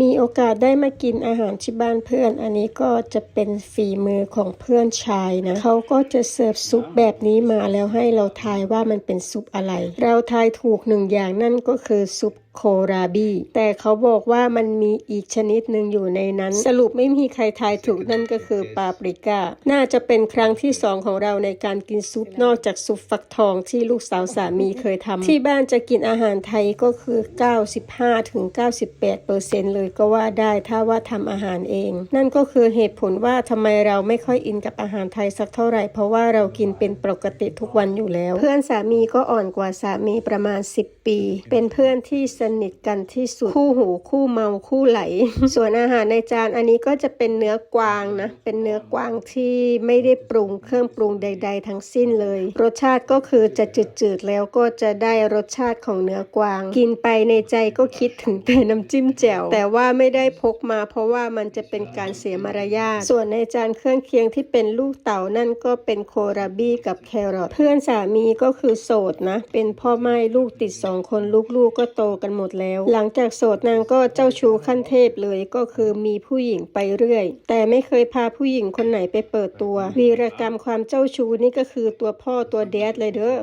มีโอกาสได้มากินอาหารที่บ้านเพื่อน อันนี้ก็จะเป็นฝีมือของเพื่อนชายนะ เขาก็จะเสิร์ฟซุปแบบนี้มาแล้วให้เราทายว่ามันเป็นซุปอะไร เราทายถูกหนึ่งอย่างนั่นก็คือซุปโคราบีแต่เขาบอกว่ามันมีอีกชนิดหนึ่งอยู่ในนั้น สรุปไม่มีใครทายถูกนั่นก็คือปาปริก้า น่าจะเป็นครั้งที่สองของเราในการกินซุปนอกจากซุปฟักทองที่ลูกสาวสามีเคยทำที่บ้านจะกินอาหารไทยก็คือ 95ถึง98เปอร์เซ็นต์เลยก็ว่าได้ถ้าว่าทำอาหารเอง นั่นก็คือเหตุผลว่าทำไมเราไม่ค่อยอินกับอาหารไทยสักเท่าไหร่ เพราะว่าเรากินเป็นปกติทุกวันอยู่แล้ว เพื่อนสามีก็อ่อนกว่าสามีประมาณ 10 ปี เป็นเพื่อนที่สนิทกันที่สุด คู่หูคู่เมาคู่ไหล ส่วนอาหารในจานอันนี้ก็จะเป็นเนื้อกวางนะ เป็นเนื้อกวางที่ไม่ได้ปรุงเครื่องปรุงใด ๆ ทั้งสิ้นเลย รสชาติก็คือจะจืดๆแล้วก็จะได้รสชาติของเนื้อกวาง กินไปในใจก็คิดถึงแต่น้ำจิ้มแจ่วแต่ว่าไม่ได้พกมา เพราะว่ามันจะเป็นการเสียมารยาทส่วนในจานเครื่องเคียงที่เป็นลูกเต๋านั่นก็เป็นโคราบี้กับแครอทเพื่อนสามีก็คือโสดนะ เป็นพ่อไม้ลูกติดสองคนลูกๆก็โตกันหมดแล้ว หลังจากโสดนางก็เจ้าชู้ขั้นเทพเลยก็คือมีผู้หญิงไปเรื่อย แต่ไม่เคยพาผู้หญิงคนไหนไปเปิดตัว วีรกรรมความเจ้าชู้นี่ก็คือตัวพ่อตัวแดดเลยเด้อ